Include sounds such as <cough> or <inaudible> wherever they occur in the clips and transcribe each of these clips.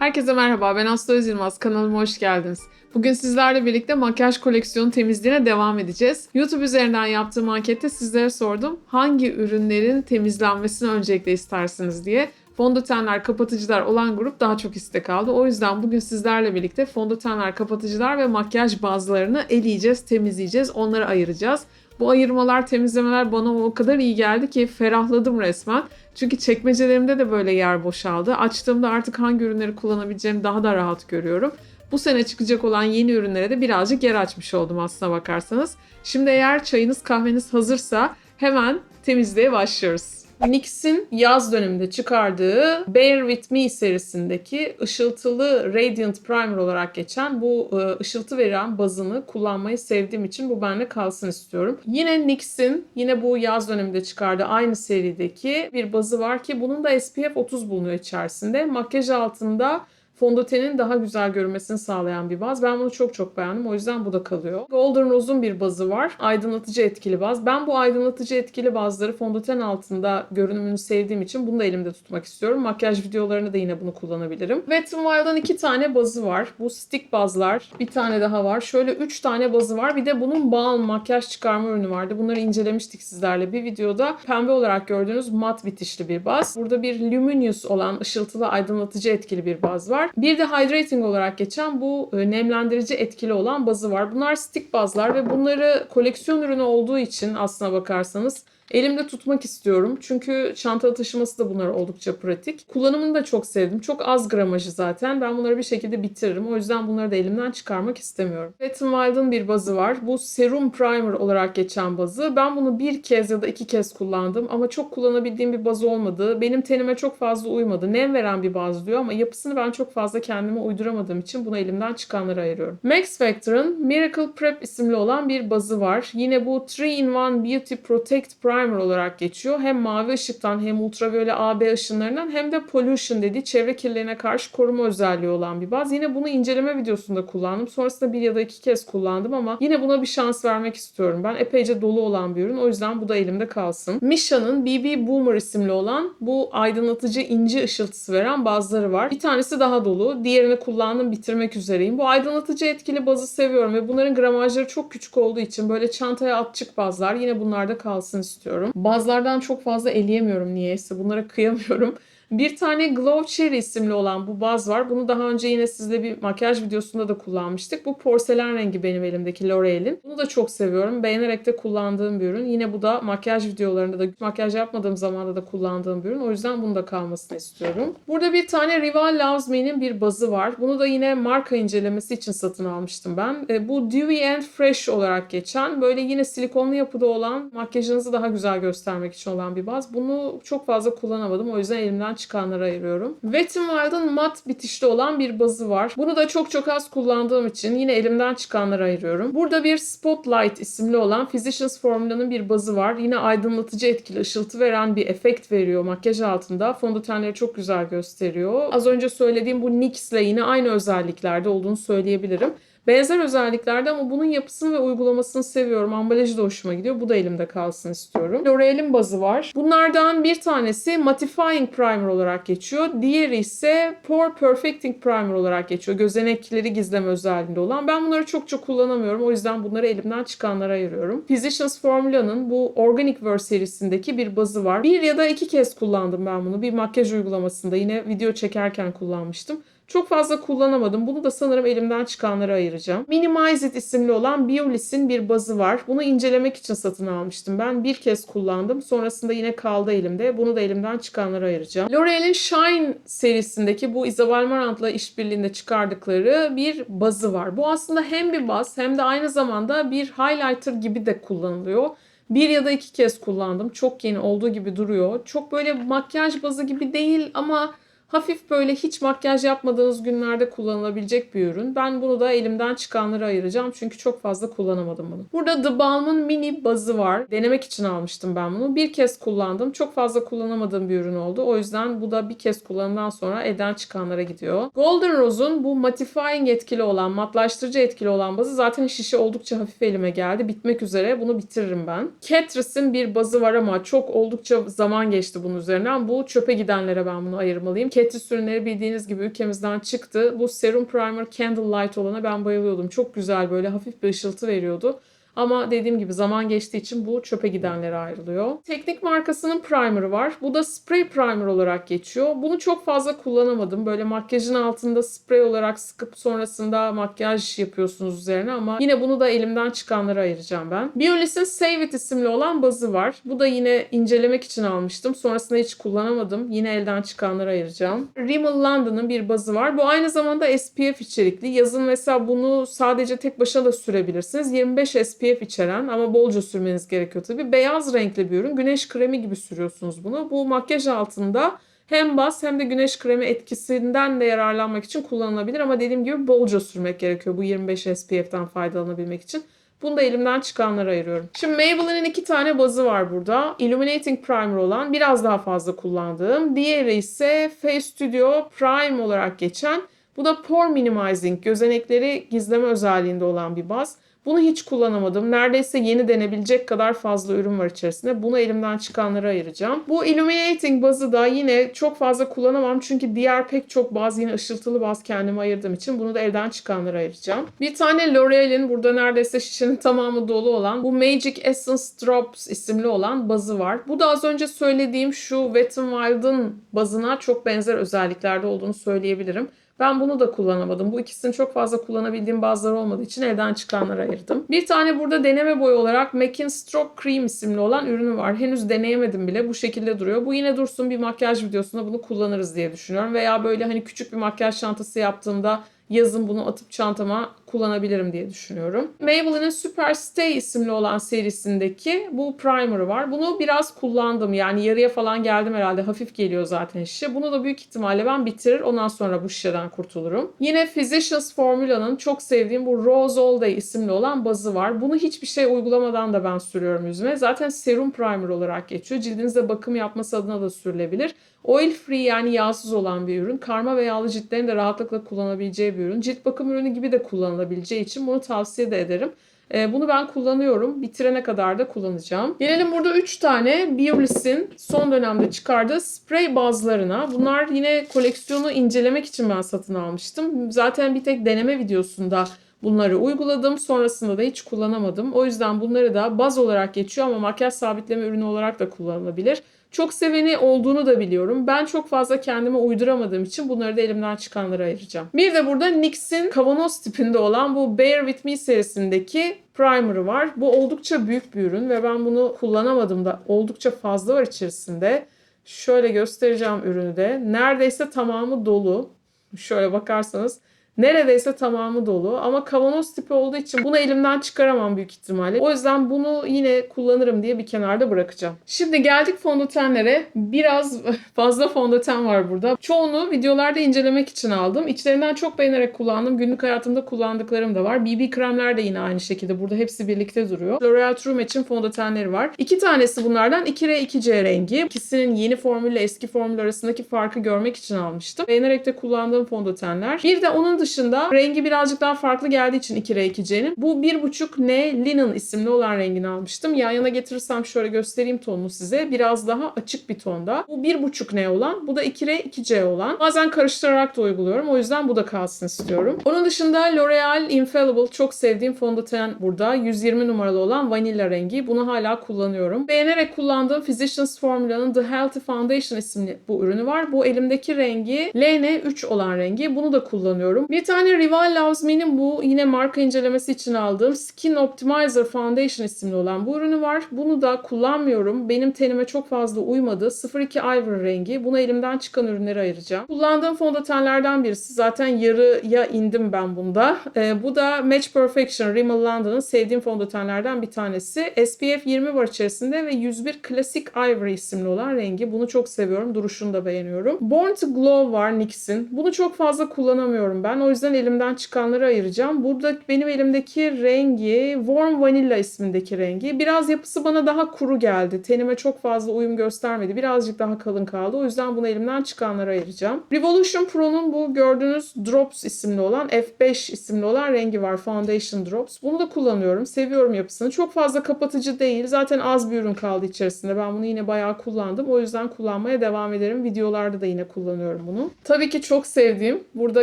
Herkese merhaba, ben Aslı Öz Yılmaz. Kanalıma hoş geldiniz. Bugün sizlerle birlikte makyaj koleksiyonu temizliğine devam edeceğiz. YouTube üzerinden yaptığım ankette sizlere sordum. Hangi ürünlerin temizlenmesini öncelikle istersiniz diye. Fondötenler, kapatıcılar olan grup daha çok istek aldı. O yüzden bugün sizlerle birlikte fondötenler, kapatıcılar ve makyaj bazlarını eleyeceğiz, temizleyeceğiz, onları ayıracağız. Bu ayırmalar, temizlemeler bana o kadar iyi geldi ki ferahladım resmen. Çünkü çekmecelerimde de böyle yer boşaldı. Açtığımda artık hangi ürünleri kullanabileceğimi daha da rahat görüyorum. Bu sene çıkacak olan yeni ürünlere de birazcık yer açmış oldum aslına bakarsanız. Şimdi eğer çayınız kahveniz hazırsa hemen temizliğe başlıyoruz. NYX'in yaz döneminde çıkardığı Bear With Me serisindeki ışıltılı Radiant Primer olarak geçen bu e, ışıltı veren bazını kullanmayı sevdiğim için bu bende kalsın istiyorum. Yine NYX'in yine bu yaz döneminde çıkardığı aynı serideki bir bazı var ki bunun da SPF 30 bulunuyor içerisinde. Makyaj altında fondötenin daha güzel görünmesini sağlayan bir baz. Ben bunu çok çok beğendim. O yüzden bu da kalıyor. Golden Rose'un bir bazı var. Aydınlatıcı etkili baz. Ben bu aydınlatıcı etkili bazları fondöten altında görünümünü sevdiğim için bunu da elimde tutmak istiyorum. Makyaj videolarında da yine bunu kullanabilirim. Wet n Wild'dan iki tane bazı var. Bu stick bazlar. Bir tane daha var. Şöyle üç tane bazı var. Bir de bunun balm makyaj çıkarma ürünü vardı. Bunları incelemiştik sizlerle bir videoda. Pembe olarak gördüğünüz mat bitişli bir baz. Burada bir luminous olan ışıltılı aydınlatıcı etkili bir baz var. Bir de hydrating olarak geçen bu e, nemlendirici etkili olan bazı var. Bunlar stick bazlar ve bunları koleksiyon ürünü olduğu için aslına bakarsanız Elimde tutmak istiyorum. Çünkü çantada taşıması da bunlar oldukça pratik. Kullanımını da çok sevdim. Çok az gramajı zaten. Ben bunları bir şekilde bitiririm. O yüzden bunları da elimden çıkarmak istemiyorum. Wet n Wild'ın bir bazı var. Bu Serum Primer olarak geçen bazı. Ben bunu bir kez ya da iki kez kullandım. Ama çok kullanabildiğim bir bazı olmadı. Benim tenime çok fazla uymadı. Nem veren bir baz diyor ama yapısını ben çok fazla kendime uyduramadığım için bunu elimden çıkanlara ayırıyorum. Max Factor'ın Miracle Prep isimli olan bir bazı var. Yine bu 3-in-1 Beauty Protect Primer primer olarak geçiyor. Hem mavi ışıktan hem ultraviyole AB ışınlarından hem de pollution dediği çevre kirliliğine karşı koruma özelliği olan bir baz. Yine bunu inceleme videosunda kullandım. Sonrasında bir ya da iki kez kullandım ama yine buna bir şans vermek istiyorum. Ben epeyce dolu olan bir ürün. O yüzden bu da elimde kalsın. Misha'nın BB Boomer isimli olan bu aydınlatıcı inci ışıltısı veren bazları var. Bir tanesi daha dolu. Diğerini kullandım bitirmek üzereyim. Bu aydınlatıcı etkili bazı seviyorum ve bunların gramajları çok küçük olduğu için böyle çantaya atçık bazlar yine bunlarda kalsın istiyorum istiyorum. Bazılardan çok fazla eleyemiyorum niyeyse. Bunlara kıyamıyorum. Bir tane Glow Cherry isimli olan bu baz var. Bunu daha önce yine sizle bir makyaj videosunda da kullanmıştık. Bu porselen rengi benim elimdeki L'Oreal'in. Bunu da çok seviyorum. Beğenerek de kullandığım bir ürün. Yine bu da makyaj videolarında da makyaj yapmadığım zamanda da kullandığım bir ürün. O yüzden bunu da kalmasını istiyorum. Burada bir tane Rival Loves Me'nin bir bazı var. Bunu da yine marka incelemesi için satın almıştım ben. E, bu Dewy and Fresh olarak geçen böyle yine silikonlu yapıda olan makyajınızı daha güzel göstermek için olan bir baz. Bunu çok fazla kullanamadım. O yüzden elimden çıkanlara ayırıyorum. Wet n Wild'ın mat bitişli olan bir bazı var. Bunu da çok çok az kullandığım için yine elimden çıkanlara ayırıyorum. Burada bir Spotlight isimli olan Physicians Formula'nın bir bazı var. Yine aydınlatıcı etkili, ışıltı veren bir efekt veriyor makyaj altında. Fondötenleri çok güzel gösteriyor. Az önce söylediğim bu NYX ile yine aynı özelliklerde olduğunu söyleyebilirim. Benzer özelliklerde ama bunun yapısını ve uygulamasını seviyorum. Ambalajı da hoşuma gidiyor. Bu da elimde kalsın istiyorum. L'Oreal'in bazı var. Bunlardan bir tanesi Mattifying Primer olarak geçiyor. Diğeri ise Pore Perfecting Primer olarak geçiyor. Gözenekleri gizleme özelliğinde olan. Ben bunları çok çok kullanamıyorum. O yüzden bunları elimden çıkanlara ayırıyorum. Physicians Formula'nın bu Organic Wear serisindeki bir bazı var. Bir ya da iki kez kullandım ben bunu. Bir makyaj uygulamasında yine video çekerken kullanmıştım. Çok fazla kullanamadım. Bunu da sanırım elimden çıkanlara ayıracağım. Minimize It isimli olan Biolis'in bir bazı var. Bunu incelemek için satın almıştım. Ben bir kez kullandım. Sonrasında yine kaldı elimde. Bunu da elimden çıkanlara ayıracağım. L'Oreal'in Shine serisindeki bu Isabel Marant'la işbirliğinde çıkardıkları bir bazı var. Bu aslında hem bir baz hem de aynı zamanda bir highlighter gibi de kullanılıyor. Bir ya da iki kez kullandım. Çok yeni olduğu gibi duruyor. Çok böyle makyaj bazı gibi değil ama Hafif böyle hiç makyaj yapmadığınız günlerde kullanılabilecek bir ürün. Ben bunu da elimden çıkanları ayıracağım çünkü çok fazla kullanamadım bunu. Burada The Balm'ın mini bazı var. Denemek için almıştım ben bunu. Bir kez kullandım. Çok fazla kullanamadığım bir ürün oldu. O yüzden bu da bir kez kullanımdan sonra elden çıkanlara gidiyor. Golden Rose'un bu mattifying etkili olan, matlaştırıcı etkili olan bazı zaten şişe oldukça hafif elime geldi. Bitmek üzere. Bunu bitiririm ben. Catrice'in bir bazı var ama çok oldukça zaman geçti bunun üzerinden. Bu çöpe gidenlere ben bunu ayırmalıyım. Catrice ürünleri bildiğiniz gibi ülkemizden çıktı. Bu Serum Primer Candle Light olana ben bayılıyordum. Çok güzel böyle hafif bir ışıltı veriyordu. Ama dediğim gibi zaman geçtiği için bu çöpe gidenlere ayrılıyor. Teknik markasının primer'ı var. Bu da spray primer olarak geçiyor. Bunu çok fazla kullanamadım. Böyle makyajın altında spray olarak sıkıp sonrasında makyaj yapıyorsunuz üzerine ama yine bunu da elimden çıkanlara ayıracağım ben. Biolis'in Save It isimli olan bazı var. Bu da yine incelemek için almıştım. Sonrasında hiç kullanamadım. Yine elden çıkanlara ayıracağım. Rimmel London'ın bir bazı var. Bu aynı zamanda SPF içerikli. Yazın mesela bunu sadece tek başına da sürebilirsiniz. 25 SPF içeren ama bolca sürmeniz gerekiyor tabii. Beyaz renkli bir ürün. Güneş kremi gibi sürüyorsunuz bunu. Bu makyaj altında hem baz hem de güneş kremi etkisinden de yararlanmak için kullanılabilir ama dediğim gibi bolca sürmek gerekiyor bu 25 SPF'ten faydalanabilmek için. Bunu da elimden çıkanlara ayırıyorum. Şimdi Maybelline'in iki tane bazı var burada. Illuminating Primer olan biraz daha fazla kullandığım. Diğeri ise Face Studio Prime olarak geçen. Bu da Pore Minimizing, gözenekleri gizleme özelliğinde olan bir baz. Bunu hiç kullanamadım. Neredeyse yeni denebilecek kadar fazla ürün var içerisinde. Bunu elimden çıkanlara ayıracağım. Bu Illuminating bazı da yine çok fazla kullanamam. Çünkü diğer pek çok baz yine ışıltılı baz kendime ayırdığım için bunu da elden çıkanlara ayıracağım. Bir tane L'Oreal'in burada neredeyse şişenin <laughs> tamamı dolu olan bu Magic Essence Drops isimli olan bazı var. Bu da az önce söylediğim şu Wet n Wild'ın bazına çok benzer özelliklerde olduğunu söyleyebilirim. Ben bunu da kullanamadım. Bu ikisini çok fazla kullanabildiğim bazıları olmadığı için elden çıkanlara ayırdım. Bir tane burada deneme boyu olarak MAC'in Stroke Cream isimli olan ürünü var. Henüz deneyemedim bile. Bu şekilde duruyor. Bu yine dursun bir makyaj videosunda bunu kullanırız diye düşünüyorum. Veya böyle hani küçük bir makyaj çantası yaptığımda yazın bunu atıp çantama kullanabilirim diye düşünüyorum. Maybelline'in Super Stay isimli olan serisindeki bu primer'ı var. Bunu biraz kullandım. Yani yarıya falan geldim herhalde. Hafif geliyor zaten şişe. Bunu da büyük ihtimalle ben bitirir. Ondan sonra bu şişeden kurtulurum. Yine Physicians Formula'nın çok sevdiğim bu Rose All Day isimli olan bazı var. Bunu hiçbir şey uygulamadan da ben sürüyorum yüzüme. Zaten serum primer olarak geçiyor. Cildinize bakım yapması adına da sürülebilir. Oil free yani yağsız olan bir ürün. Karma ve yağlı ciltlerin de rahatlıkla kullanabileceği bir ürün. Cilt bakım ürünü gibi de kullanılabileceği için bunu tavsiye de ederim. Ee, Bunu ben kullanıyorum. Bitirene kadar da kullanacağım. Gelelim burada 3 tane Biolis'in son dönemde çıkardığı sprey bazlarına. Bunlar yine koleksiyonu incelemek için ben satın almıştım. Zaten bir tek deneme videosunda bunları uyguladım. Sonrasında da hiç kullanamadım. O yüzden bunları da baz olarak geçiyor ama makyaj sabitleme ürünü olarak da kullanılabilir. Çok seveni olduğunu da biliyorum. Ben çok fazla kendime uyduramadığım için bunları da elimden çıkanlara ayıracağım. Bir de burada NYX'in kavanoz tipinde olan bu Bear With Me serisindeki primer'ı var. Bu oldukça büyük bir ürün ve ben bunu kullanamadım da oldukça fazla var içerisinde. Şöyle göstereceğim ürünü de. Neredeyse tamamı dolu. Şöyle bakarsanız neredeyse tamamı dolu ama kavanoz tipi olduğu için bunu elimden çıkaramam büyük ihtimalle. O yüzden bunu yine kullanırım diye bir kenarda bırakacağım. Şimdi geldik fondötenlere. Biraz <laughs> fazla fondöten var burada. Çoğunu videolarda incelemek için aldım. İçlerinden çok beğenerek kullandım. Günlük hayatımda kullandıklarım da var. BB kremler de yine aynı şekilde burada hepsi birlikte duruyor. L'Oreal True Match'in fondötenleri var. İki tanesi bunlardan 2R 2C rengi. İkisinin yeni formülle eski formül arasındaki farkı görmek için almıştım. Beğenerek de kullandığım fondötenler. Bir de onun dışında rengi birazcık daha farklı geldiği için 2R2C'nin bu 1.5 N Linen isimli olan rengini almıştım. Yan yana getirirsem şöyle göstereyim tonunu size. Biraz daha açık bir tonda. Bu 1.5 N olan, bu da 2R2C olan. Bazen karıştırarak da uyguluyorum. O yüzden bu da kalsın istiyorum. Onun dışında L'Oreal Infallible çok sevdiğim fondöten burada. 120 numaralı olan vanilla rengi. Bunu hala kullanıyorum. Beğenerek kullandığım Physicians Formula'nın The Healthy Foundation isimli bu ürünü var. Bu elimdeki rengi LN3 olan rengi. Bunu da kullanıyorum. Bir tane Rival Loves Me'nin bu yine marka incelemesi için aldığım Skin Optimizer Foundation isimli olan bu ürünü var. Bunu da kullanmıyorum. Benim tenime çok fazla uymadı. 02 Ivory rengi. Bunu elimden çıkan ürünleri ayıracağım. Kullandığım fondötenlerden birisi. Zaten yarıya indim ben bunda. Ee, bu da Match Perfection Rimmel London'ın sevdiğim fondötenlerden bir tanesi. SPF 20 var içerisinde ve 101 Classic Ivory isimli olan rengi. Bunu çok seviyorum. Duruşunu da beğeniyorum. Born to Glow var NYX'in. Bunu çok fazla kullanamıyorum ben. O yüzden elimden çıkanları ayıracağım. Burada benim elimdeki rengi Warm Vanilla ismindeki rengi. Biraz yapısı bana daha kuru geldi. Tenime çok fazla uyum göstermedi. Birazcık daha kalın kaldı. O yüzden bunu elimden çıkanları ayıracağım. Revolution Pro'nun bu gördüğünüz Drops isimli olan F5 isimli olan rengi var. Foundation Drops. Bunu da kullanıyorum. Seviyorum yapısını. Çok fazla kapatıcı değil. Zaten az bir ürün kaldı içerisinde. Ben bunu yine bayağı kullandım. O yüzden kullanmaya devam ederim. Videolarda da yine kullanıyorum bunu. Tabii ki çok sevdiğim, burada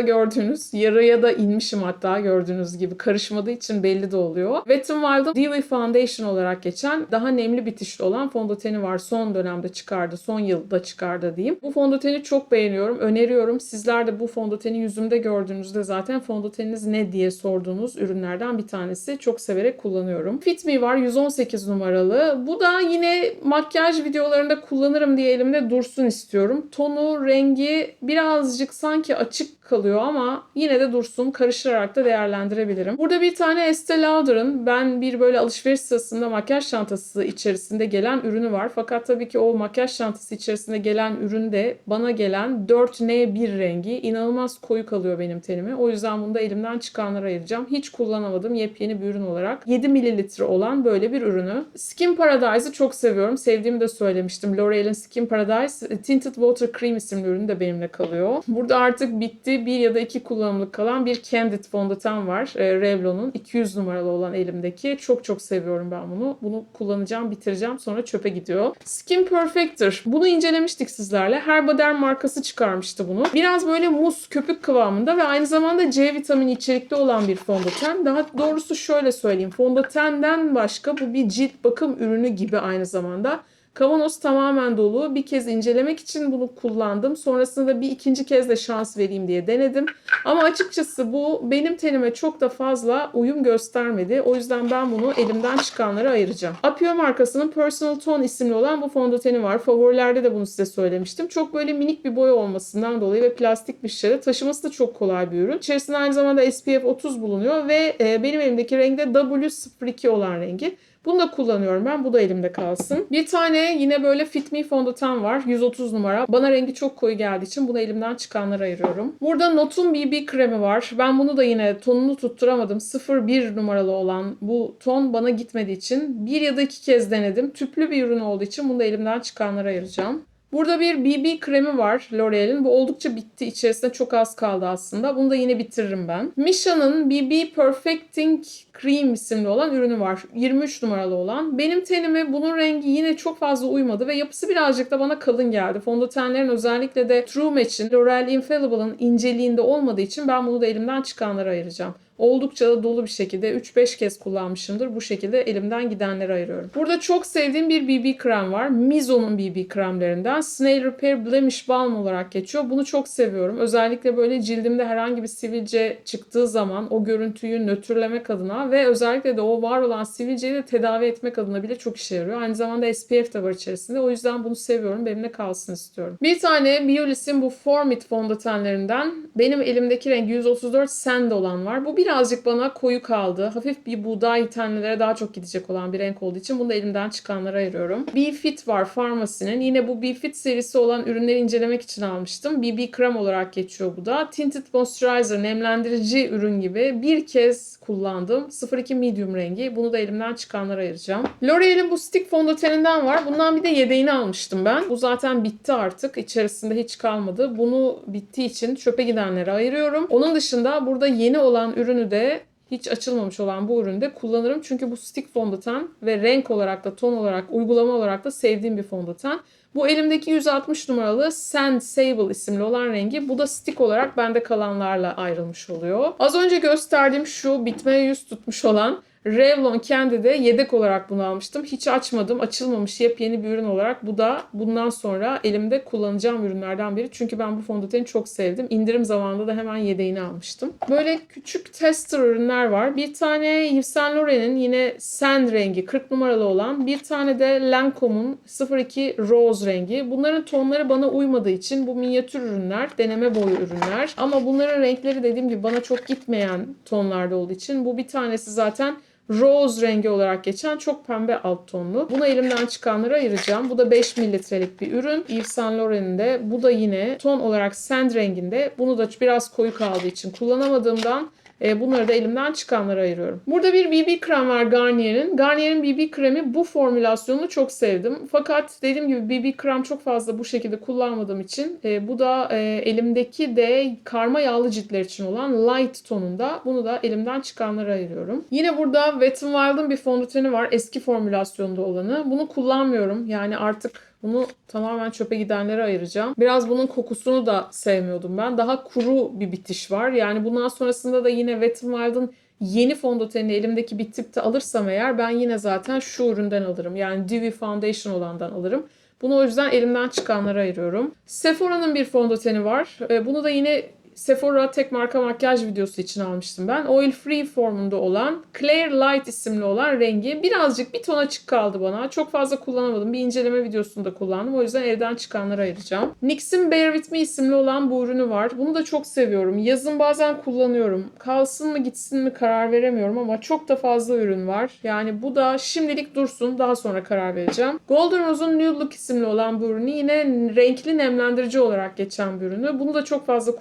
gördüğünüz, yarıya da inmişim hatta gördüğünüz gibi. Karışmadığı için belli de oluyor. Wet n Wild'ın Dewy Foundation olarak geçen daha nemli bitişli olan fondöteni var. Son dönemde çıkardı. Son yılda çıkardı diyeyim. Bu fondöteni çok beğeniyorum. Öneriyorum. Sizler de bu fondöteni yüzümde gördüğünüzde zaten fondöteniniz ne diye sorduğunuz ürünlerden bir tanesi. Çok severek kullanıyorum. Fit Me var 118 numaralı. Bu da yine makyaj videolarında kullanırım diye elimde dursun istiyorum. Tonu, rengi birazcık sanki açık kalıyor ama yine de dursun. Karıştırarak da değerlendirebilirim. Burada bir tane Estee Lauder'ın ben bir böyle alışveriş sırasında makyaj çantası içerisinde gelen ürünü var. Fakat tabii ki o makyaj çantası içerisinde gelen ürün de bana gelen 4N1 rengi. inanılmaz koyu kalıyor benim tenime. O yüzden bunu da elimden çıkanlara ayıracağım. Hiç kullanamadım yepyeni bir ürün olarak. 7 mililitre olan böyle bir ürünü. Skin Paradise'ı çok seviyorum. Sevdiğimi de söylemiştim. L'Oreal'in Skin Paradise Tinted Water Cream isimli ürünü de benimle kalıyor. Burada artık bitti. Bir ya da iki kullanımlık kalan bir Candid fondöten var. E, Revlon'un 200 numaralı olan elimdeki. Çok çok seviyorum ben bunu. Bunu kullanacağım, bitireceğim. Sonra çöpe gidiyor. Skin Perfector. Bunu incelemiştik sizlerle. Herbaderm markası çıkarmıştı bunu. Biraz böyle muz, köpük kıvamında ve aynı zamanda C vitamini içerikli olan bir fondöten. Daha doğrusu şöyle söyleyeyim. Fondötenden başka bu bir cilt bakım ürünü gibi aynı zamanda. Kavanoz tamamen dolu. Bir kez incelemek için bunu kullandım. Sonrasında da bir ikinci kez de şans vereyim diye denedim. Ama açıkçası bu benim tenime çok da fazla uyum göstermedi. O yüzden ben bunu elimden çıkanlara ayıracağım. Apio markasının Personal Tone isimli olan bu fondöteni var. Favorilerde de bunu size söylemiştim. Çok böyle minik bir boy olmasından dolayı ve plastik bir şişede taşıması da çok kolay bir ürün. İçerisinde aynı zamanda SPF 30 bulunuyor ve e, benim elimdeki renk de W02 olan rengi. Bunu da kullanıyorum ben. Bu da elimde kalsın. Bir tane yine böyle Fit Me fondöten var. 130 numara. Bana rengi çok koyu geldiği için bunu elimden çıkanlara ayırıyorum. Burada Notun BB kremi var. Ben bunu da yine tonunu tutturamadım. 01 numaralı olan bu ton bana gitmediği için bir ya da iki kez denedim. Tüplü bir ürün olduğu için bunu da elimden çıkanlara ayıracağım. Burada bir BB kremi var L'Oreal'in. Bu oldukça bitti. İçerisinde çok az kaldı aslında. Bunu da yine bitiririm ben. Misha'nın BB Perfecting Cream isimli olan ürünü var. 23 numaralı olan. Benim tenime bunun rengi yine çok fazla uymadı ve yapısı birazcık da bana kalın geldi. Fondötenlerin özellikle de True Match'in L'Oreal Infallible'ın inceliğinde olmadığı için ben bunu da elimden çıkanlara ayıracağım. Oldukça da dolu bir şekilde 3-5 kez kullanmışımdır. Bu şekilde elimden gidenleri ayırıyorum. Burada çok sevdiğim bir BB krem var. Mizo'nun BB kremlerinden. Snail Repair Blemish Balm olarak geçiyor. Bunu çok seviyorum. Özellikle böyle cildimde herhangi bir sivilce çıktığı zaman o görüntüyü nötrlemek adına ve özellikle de o var olan sivilceyi de tedavi etmek adına bile çok işe yarıyor. Aynı zamanda SPF de var içerisinde. O yüzden bunu seviyorum. Benimle kalsın istiyorum. Bir tane Biolis'in bu Formit fondötenlerinden benim elimdeki rengi 134 Sand olan var. Bu birazcık bana koyu kaldı. Hafif bir buğday tenlilere daha çok gidecek olan bir renk olduğu için bunu da elimden çıkanlara ayırıyorum. B-Fit var Pharmacy'nin. Yine bu B-Fit serisi olan ürünleri incelemek için almıştım. BB krem olarak geçiyor bu da. Tinted Moisturizer nemlendirici ürün gibi bir kez kullandım. 02 medium rengi. Bunu da elimden çıkanlara ayıracağım. L'Oreal'in bu stick fondöteninden var. Bundan bir de yedeğini almıştım ben. Bu zaten bitti artık. İçerisinde hiç kalmadı. Bunu bittiği için çöpe gidenlere ayırıyorum. Onun dışında burada yeni olan ürünü de hiç açılmamış olan bu üründe kullanırım. Çünkü bu stick fondöten ve renk olarak da ton olarak, uygulama olarak da sevdiğim bir fondöten. Bu elimdeki 160 numaralı Sand Sable isimli olan rengi. Bu da stick olarak bende kalanlarla ayrılmış oluyor. Az önce gösterdiğim şu bitmeye yüz tutmuş olan Revlon Candy'de yedek olarak bunu almıştım. Hiç açmadım. Açılmamış yepyeni bir ürün olarak. Bu da bundan sonra elimde kullanacağım ürünlerden biri. Çünkü ben bu fondöteni çok sevdim. İndirim zamanında da hemen yedeğini almıştım. Böyle küçük tester ürünler var. Bir tane Yves Saint Laurent'in yine Sand rengi 40 numaralı olan. Bir tane de Lancome'un 02 Rose rengi. Bunların tonları bana uymadığı için bu minyatür ürünler, deneme boyu ürünler. Ama bunların renkleri dediğim gibi bana çok gitmeyen tonlarda olduğu için bu bir tanesi zaten rose rengi olarak geçen çok pembe alt tonlu. Bunu elimden çıkanlara ayıracağım. Bu da 5 mililitrelik bir ürün. Yves Saint Laurent'in de. Bu da yine ton olarak sand renginde. Bunu da biraz koyu kaldığı için kullanamadığımdan e, bunları da elimden çıkanlara ayırıyorum. Burada bir BB krem var Garnier'in. Garnier'in BB kremi bu formülasyonunu çok sevdim. Fakat dediğim gibi BB krem çok fazla bu şekilde kullanmadığım için e, bu da e, elimdeki de karma yağlı ciltler için olan light tonunda. Bunu da elimden çıkanlara ayırıyorum. Yine burada Wet n Wild'ın bir fondöteni var. Eski formülasyonda olanı. Bunu kullanmıyorum. Yani artık bunu tamamen çöpe gidenlere ayıracağım. Biraz bunun kokusunu da sevmiyordum ben. Daha kuru bir bitiş var. Yani bundan sonrasında da yine Wet n Wild'ın yeni fondötenini elimdeki bir tipte alırsam eğer ben yine zaten şu üründen alırım. Yani Dewy Foundation olandan alırım. Bunu o yüzden elimden çıkanlara ayırıyorum. Sephora'nın bir fondöteni var. Ee, Bunu da yine Sephora tek marka makyaj videosu için almıştım ben. Oil Free formunda olan Clear Light isimli olan rengi birazcık bir ton açık kaldı bana. Çok fazla kullanamadım. Bir inceleme videosunda kullandım. O yüzden evden çıkanları ayıracağım. NYX'in Bear With Me isimli olan bu ürünü var. Bunu da çok seviyorum. Yazın bazen kullanıyorum. Kalsın mı gitsin mi karar veremiyorum ama çok da fazla ürün var. Yani bu da şimdilik dursun. Daha sonra karar vereceğim. Golden Rose'un Nude Look isimli olan bu ürünü yine renkli nemlendirici olarak geçen bir ürünü. Bunu da çok fazla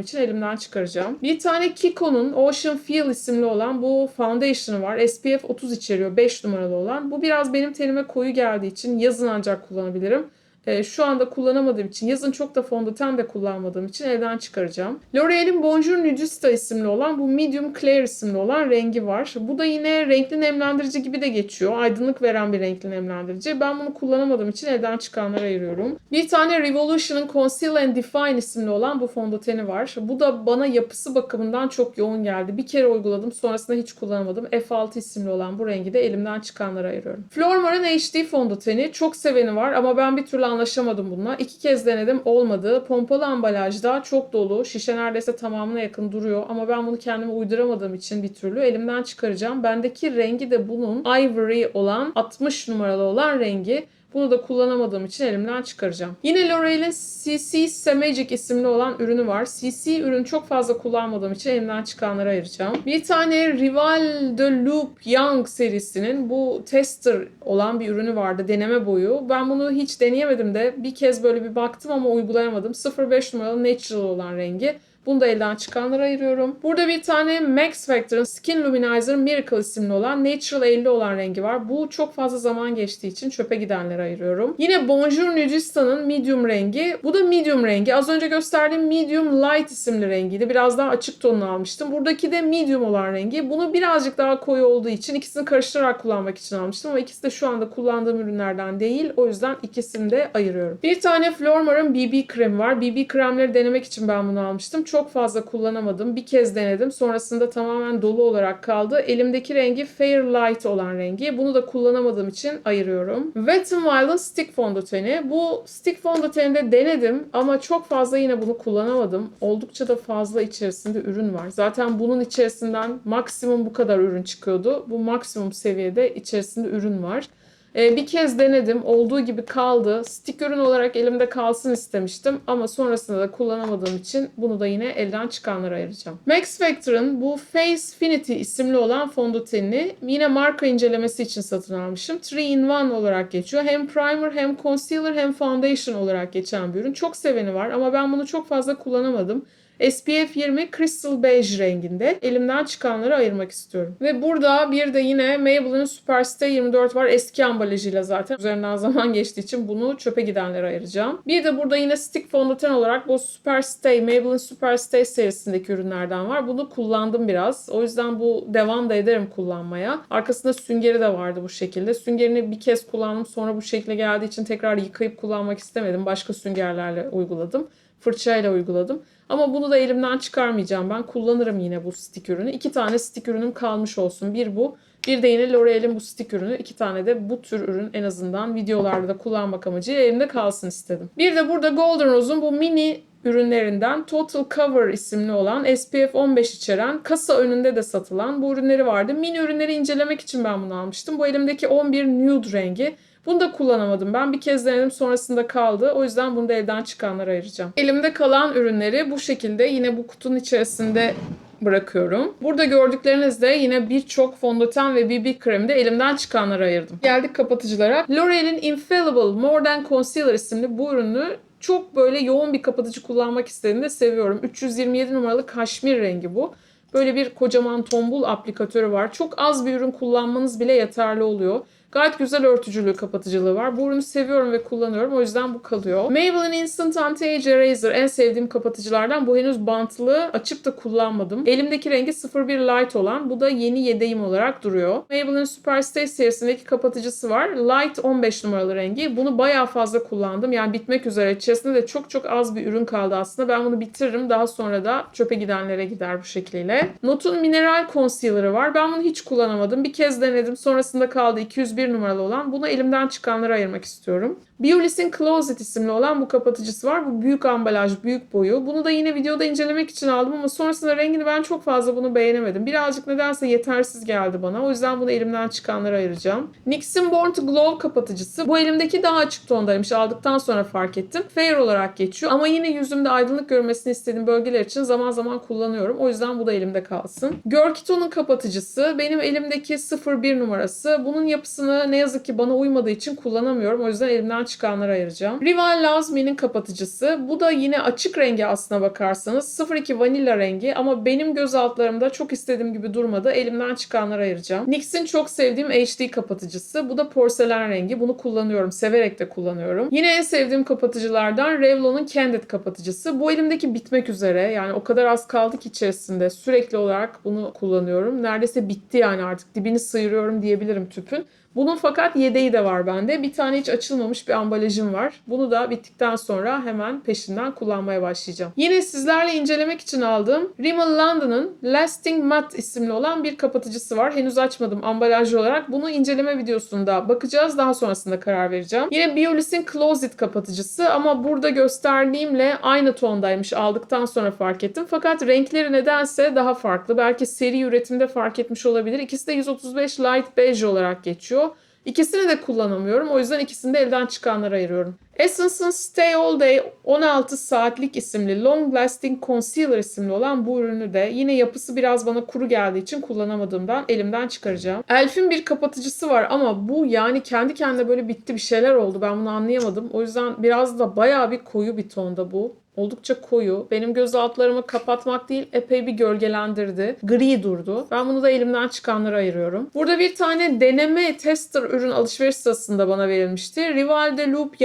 için elimden çıkaracağım. Bir tane Kiko'nun Ocean Feel isimli olan bu foundation'ı var. SPF 30 içeriyor 5 numaralı olan. Bu biraz benim tenime koyu geldiği için yazın ancak kullanabilirim. Ee, şu anda kullanamadığım için, yazın çok da fondöten de kullanmadığım için evden çıkaracağım. L'Oreal'in Bonjour Nudista isimli olan bu Medium Clear isimli olan rengi var. Bu da yine renkli nemlendirici gibi de geçiyor. Aydınlık veren bir renkli nemlendirici. Ben bunu kullanamadığım için evden çıkanlara ayırıyorum. Bir tane Revolution'ın Conceal and Define isimli olan bu fondöteni var. Bu da bana yapısı bakımından çok yoğun geldi. Bir kere uyguladım sonrasında hiç kullanamadım. F6 isimli olan bu rengi de elimden çıkanlara ayırıyorum. Flormar'ın HD fondöteni çok seveni var ama ben bir türlü anlaşamadım bununla. İki kez denedim olmadı. Pompalı ambalajda çok dolu. Şişe neredeyse tamamına yakın duruyor ama ben bunu kendime uyduramadığım için bir türlü elimden çıkaracağım. Bendeki rengi de bunun ivory olan 60 numaralı olan rengi. Bunu da kullanamadığım için elimden çıkaracağım. Yine L'Oreal'in CC Semagic isimli olan ürünü var. CC ürün çok fazla kullanmadığım için elimden çıkanlara ayıracağım. Bir tane Rival de Loop Young serisinin bu tester olan bir ürünü vardı. Deneme boyu. Ben bunu hiç deneyemedim de bir kez böyle bir baktım ama uygulayamadım. 05 numaralı Natural olan rengi. Bunu da elden çıkanlara ayırıyorum. Burada bir tane Max Factor'ın Skin Luminizer Miracle isimli olan Natural 50 olan rengi var. Bu çok fazla zaman geçtiği için çöpe gidenlere ayırıyorum. Yine Bonjour Nudista'nın Medium rengi. Bu da Medium rengi. Az önce gösterdiğim Medium Light isimli rengiydi. Biraz daha açık tonunu almıştım. Buradaki de Medium olan rengi. Bunu birazcık daha koyu olduğu için ikisini karıştırarak kullanmak için almıştım. Ama ikisi de şu anda kullandığım ürünlerden değil. O yüzden ikisini de ayırıyorum. Bir tane Flormar'ın BB kremi var. BB kremleri denemek için ben bunu almıştım. Çok fazla kullanamadım. Bir kez denedim. Sonrasında tamamen dolu olarak kaldı. Elimdeki rengi Fair Light olan rengi. Bunu da kullanamadığım için ayırıyorum. Wet n Wild'ın Stick fondöteni. Bu stick fondöteni de denedim ama çok fazla yine bunu kullanamadım. Oldukça da fazla içerisinde ürün var. Zaten bunun içerisinden maksimum bu kadar ürün çıkıyordu. Bu maksimum seviyede içerisinde ürün var. Ee, bir kez denedim. Olduğu gibi kaldı. Stick ürün olarak elimde kalsın istemiştim. Ama sonrasında da kullanamadığım için bunu da yine elden çıkanlara ayıracağım. Max Factor'ın bu Face Finity isimli olan fondötenini yine marka incelemesi için satın almışım. 3-in-1 olarak geçiyor. Hem primer hem concealer hem foundation olarak geçen bir ürün. Çok seveni var ama ben bunu çok fazla kullanamadım. SPF 20 Crystal Beige renginde. Elimden çıkanları ayırmak istiyorum. Ve burada bir de yine Maybelline Superstay 24 var. Eski ambalajıyla zaten. Üzerinden <laughs> zaman geçtiği için bunu çöpe gidenlere ayıracağım. Bir de burada yine stick fondöten olarak bu Superstay, Maybelline Superstay serisindeki ürünlerden var. Bunu kullandım biraz. O yüzden bu devam da ederim kullanmaya. Arkasında süngeri de vardı bu şekilde. Süngerini bir kez kullandım. Sonra bu şekilde geldiği için tekrar yıkayıp kullanmak istemedim. Başka süngerlerle uyguladım. Fırçayla uyguladım. Ama bunu da elimden çıkarmayacağım. Ben kullanırım yine bu stick ürünü. İki tane stick ürünüm kalmış olsun. Bir bu. Bir de yine L'Oreal'in bu stick ürünü. iki tane de bu tür ürün en azından videolarda da kullanmak amacıyla elimde kalsın istedim. Bir de burada Golden Rose'un bu mini ürünlerinden Total Cover isimli olan SPF 15 içeren kasa önünde de satılan bu ürünleri vardı. Mini ürünleri incelemek için ben bunu almıştım. Bu elimdeki 11 nude rengi. Bunu da kullanamadım. Ben bir kez denedim sonrasında kaldı. O yüzden bunu da evden çıkanlara ayıracağım. Elimde kalan ürünleri bu şekilde yine bu kutunun içerisinde bırakıyorum. Burada gördükleriniz de yine birçok fondöten ve BB kremi de elimden çıkanları ayırdım. Geldik kapatıcılara. L'Oreal'in Infallible More Than Concealer isimli bu ürünü çok böyle yoğun bir kapatıcı kullanmak istediğimde seviyorum. 327 numaralı kaşmir rengi bu. Böyle bir kocaman tombul aplikatörü var. Çok az bir ürün kullanmanız bile yeterli oluyor. Gayet güzel örtücülüğü, kapatıcılığı var. Bu ürünü seviyorum ve kullanıyorum. O yüzden bu kalıyor. Maybelline Instant Anti-Age Eraser en sevdiğim kapatıcılardan. Bu henüz bantlı. Açıp da kullanmadım. Elimdeki rengi 01 Light olan. Bu da yeni yedeğim olarak duruyor. Maybelline Superstay serisindeki kapatıcısı var. Light 15 numaralı rengi. Bunu bayağı fazla kullandım. Yani bitmek üzere. İçerisinde de çok çok az bir ürün kaldı aslında. Ben bunu bitiririm. Daha sonra da çöpe gidenlere gider bu şekliyle. Notun mineral concealer'ı var. Ben bunu hiç kullanamadım. Bir kez denedim. Sonrasında kaldı 201 numaralı olan. Bunu elimden çıkanlara ayırmak istiyorum. Biolis'in Closet isimli olan bu kapatıcısı var. Bu büyük ambalaj, büyük boyu. Bunu da yine videoda incelemek için aldım ama sonrasında rengini ben çok fazla bunu beğenemedim. Birazcık nedense yetersiz geldi bana. O yüzden bunu elimden çıkanlara ayıracağım. NYX'in Born to Glow kapatıcısı. Bu elimdeki daha açık tondaymış. Aldıktan sonra fark ettim. Fair olarak geçiyor ama yine yüzümde aydınlık görmesini istediğim bölgeler için zaman zaman kullanıyorum. O yüzden bu da elimde kalsın. Görkito'nun kapatıcısı. Benim elimdeki 01 numarası. Bunun yapısını ne yazık ki bana uymadığı için kullanamıyorum. O yüzden elimden çıkanlara ayıracağım. Rival Loves Me'nin kapatıcısı. Bu da yine açık rengi aslına bakarsanız. 02 vanilla rengi ama benim göz altlarımda çok istediğim gibi durmadı. Elimden çıkanlara ayıracağım. NYX'in çok sevdiğim HD kapatıcısı. Bu da porselen rengi. Bunu kullanıyorum. Severek de kullanıyorum. Yine en sevdiğim kapatıcılardan Revlon'un Candid kapatıcısı. Bu elimdeki bitmek üzere. Yani o kadar az kaldı ki içerisinde. Sürekli olarak bunu kullanıyorum. Neredeyse bitti yani artık. Dibini sıyırıyorum diyebilirim tüpün. Bunun fakat yedeği de var bende. Bir tane hiç açılmamış bir ambalajım var. Bunu da bittikten sonra hemen peşinden kullanmaya başlayacağım. Yine sizlerle incelemek için aldığım Rimmel London'ın Lasting Matte isimli olan bir kapatıcısı var. Henüz açmadım ambalajlı olarak. Bunu inceleme videosunda bakacağız. Daha sonrasında karar vereceğim. Yine Biolis'in Closet kapatıcısı ama burada gösterdiğimle aynı tondaymış. Aldıktan sonra fark ettim. Fakat renkleri nedense daha farklı. Belki seri üretimde fark etmiş olabilir. İkisi de 135 Light Beige olarak geçiyor. İkisini de kullanamıyorum. O yüzden ikisini de elden çıkanlara ayırıyorum. Essence'ın Stay All Day 16 saatlik isimli Long Lasting Concealer isimli olan bu ürünü de yine yapısı biraz bana kuru geldiği için kullanamadığımdan elimden çıkaracağım. Elf'in bir kapatıcısı var ama bu yani kendi kendine böyle bitti bir şeyler oldu. Ben bunu anlayamadım. O yüzden biraz da bayağı bir koyu bir tonda bu. Oldukça koyu. Benim göz altlarımı kapatmak değil epey bir gölgelendirdi. Gri durdu. Ben bunu da elimden çıkanlara ayırıyorum. Burada bir tane deneme tester ürün alışveriş sırasında bana verilmişti. Rival de Loop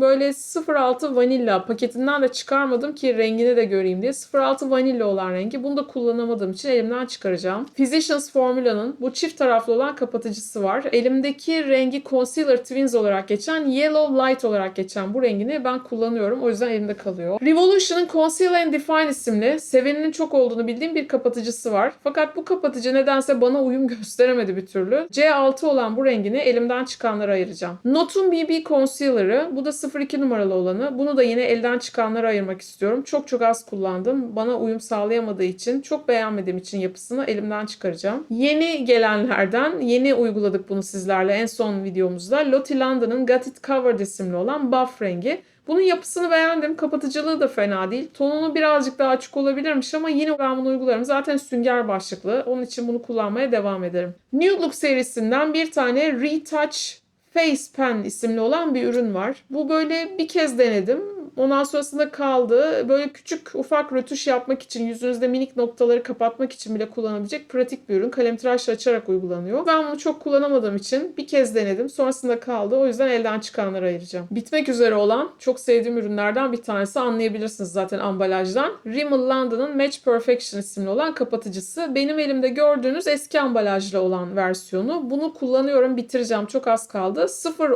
Böyle 06 vanilla paketinden de çıkarmadım ki rengini de göreyim diye. 06 vanilla olan rengi. Bunu da kullanamadığım için elimden çıkaracağım. Physicians Formula'nın bu çift taraflı olan kapatıcısı var. Elimdeki rengi Concealer Twins olarak geçen Yellow Light olarak geçen bu rengini ben kullanıyorum. O yüzden elimde kalıyor. Revolution'ın Conceal and Define isimli seveninin çok olduğunu bildiğim bir kapatıcısı var. Fakat bu kapatıcı nedense bana uyum <laughs> gösteremedi bir türlü. C6 olan bu rengini elimden çıkanlara ayıracağım. Notun BB Concealer'ı. Bu da 02 numaralı olanı. Bunu da yine elden çıkanlara ayırmak istiyorum. Çok çok az kullandım. Bana uyum sağlayamadığı için, çok beğenmediğim için yapısını elimden çıkaracağım. Yeni gelenlerden, yeni uyguladık bunu sizlerle en son videomuzda. Lottie London'ın Got It Covered isimli olan buff rengi. Bunun yapısını beğendim. Kapatıcılığı da fena değil. Tonunu birazcık daha açık olabilirmiş ama yine ben bunu uygularım. Zaten sünger başlıklı. Onun için bunu kullanmaya devam ederim. Nude Look serisinden bir tane Retouch Face Pen isimli olan bir ürün var. Bu böyle bir kez denedim. Ondan sonrasında kaldı. Böyle küçük ufak rötuş yapmak için, yüzünüzde minik noktaları kapatmak için bile kullanabilecek pratik bir ürün. Kalem tıraşla açarak uygulanıyor. Ben bunu çok kullanamadığım için bir kez denedim. Sonrasında kaldı. O yüzden elden çıkanları ayıracağım. Bitmek üzere olan çok sevdiğim ürünlerden bir tanesi anlayabilirsiniz zaten ambalajdan. Rimmel London'ın Match Perfection isimli olan kapatıcısı. Benim elimde gördüğünüz eski ambalajlı olan versiyonu. Bunu kullanıyorum, bitireceğim. Çok az kaldı.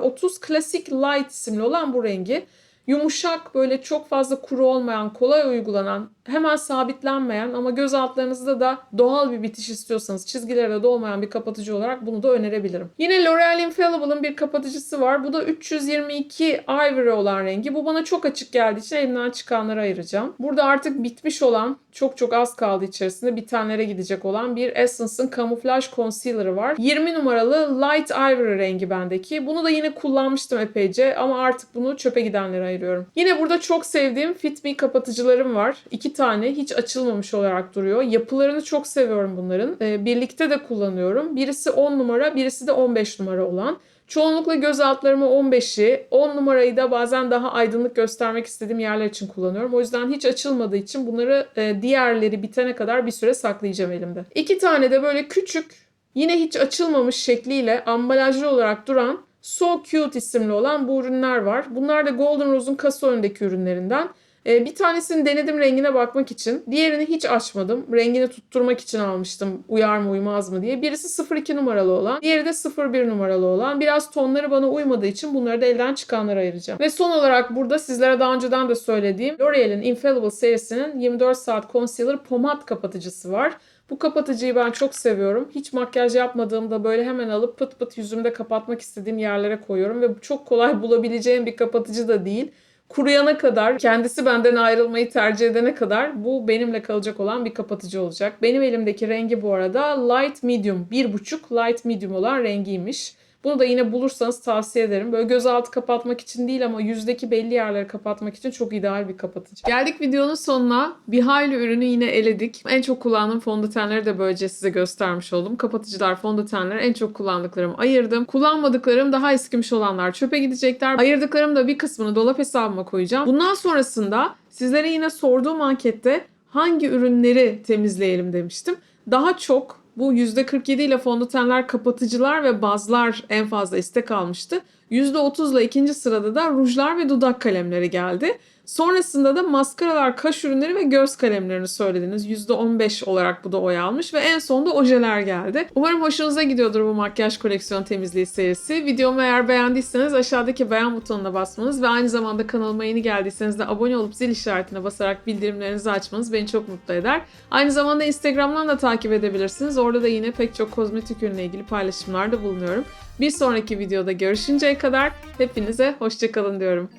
030 Classic Light isimli olan bu rengi yumuşak böyle çok fazla kuru olmayan, kolay uygulanan, hemen sabitlenmeyen ama göz altlarınızda da doğal bir bitiş istiyorsanız çizgilere dolmayan bir kapatıcı olarak bunu da önerebilirim. Yine L'Oreal Infallible'ın bir kapatıcısı var. Bu da 322 Ivory olan rengi. Bu bana çok açık geldiği için elimden çıkanları ayıracağım. Burada artık bitmiş olan çok çok az kaldı içerisinde bitenlere gidecek olan bir Essence'ın Camouflage Concealer'ı var. 20 numaralı Light Ivory rengi bendeki. Bunu da yine kullanmıştım epeyce ama artık bunu çöpe gidenlere ayırıyorum. Yine burada çok sevdiğim Fit Me kapatıcılarım var. İki tane hiç açılmamış olarak duruyor. Yapılarını çok seviyorum bunların. Ee, birlikte de kullanıyorum. Birisi 10 numara, birisi de 15 numara olan. Çoğunlukla göz altlarımı 15'i, 10 numarayı da bazen daha aydınlık göstermek istediğim yerler için kullanıyorum. O yüzden hiç açılmadığı için bunları e, diğerleri bitene kadar bir süre saklayacağım elimde. İki tane de böyle küçük, yine hiç açılmamış şekliyle ambalajlı olarak duran So Cute isimli olan bu ürünler var. Bunlar da Golden Rose'un kasa önündeki ürünlerinden. Ee, bir tanesini denedim rengine bakmak için. Diğerini hiç açmadım. Rengini tutturmak için almıştım. Uyar mı uymaz mı diye. Birisi 02 numaralı olan. Diğeri de 01 numaralı olan. Biraz tonları bana uymadığı için bunları da elden çıkanlara ayıracağım. Ve son olarak burada sizlere daha önceden de söylediğim L'Oreal'in Infallible serisinin 24 saat concealer pomat kapatıcısı var. Bu kapatıcıyı ben çok seviyorum. Hiç makyaj yapmadığımda böyle hemen alıp pıt pıt yüzümde kapatmak istediğim yerlere koyuyorum. Ve çok kolay <laughs> bulabileceğim bir kapatıcı da değil kuruyana kadar, kendisi benden ayrılmayı tercih edene kadar bu benimle kalacak olan bir kapatıcı olacak. Benim elimdeki rengi bu arada light medium, 1.5 light medium olan rengiymiş. Bunu da yine bulursanız tavsiye ederim. Böyle göz altı kapatmak için değil ama yüzdeki belli yerleri kapatmak için çok ideal bir kapatıcı. Geldik videonun sonuna. Bir hayli ürünü yine eledik. En çok kullandığım fondötenleri de böylece size göstermiş oldum. Kapatıcılar, fondötenler en çok kullandıklarımı ayırdım. Kullanmadıklarım daha eskimiş olanlar çöpe gidecekler. Ayırdıklarım da bir kısmını dolap hesabıma koyacağım. Bundan sonrasında sizlere yine sorduğum ankette hangi ürünleri temizleyelim demiştim. Daha çok bu %47 ile fondötenler, kapatıcılar ve bazlar en fazla istek almıştı. %30 ile ikinci sırada da rujlar ve dudak kalemleri geldi. Sonrasında da maskaralar, kaş ürünleri ve göz kalemlerini söylediniz. %15 olarak bu da oy almış ve en sonunda ojeler geldi. Umarım hoşunuza gidiyordur bu makyaj koleksiyon temizliği serisi. Videomu eğer beğendiyseniz aşağıdaki beğen butonuna basmanız ve aynı zamanda kanalıma yeni geldiyseniz de abone olup zil işaretine basarak bildirimlerinizi açmanız beni çok mutlu eder. Aynı zamanda Instagram'dan da takip edebilirsiniz. Orada da yine pek çok kozmetik ürünle ilgili paylaşımlarda bulunuyorum. Bir sonraki videoda görüşünceye kadar hepinize hoşçakalın diyorum.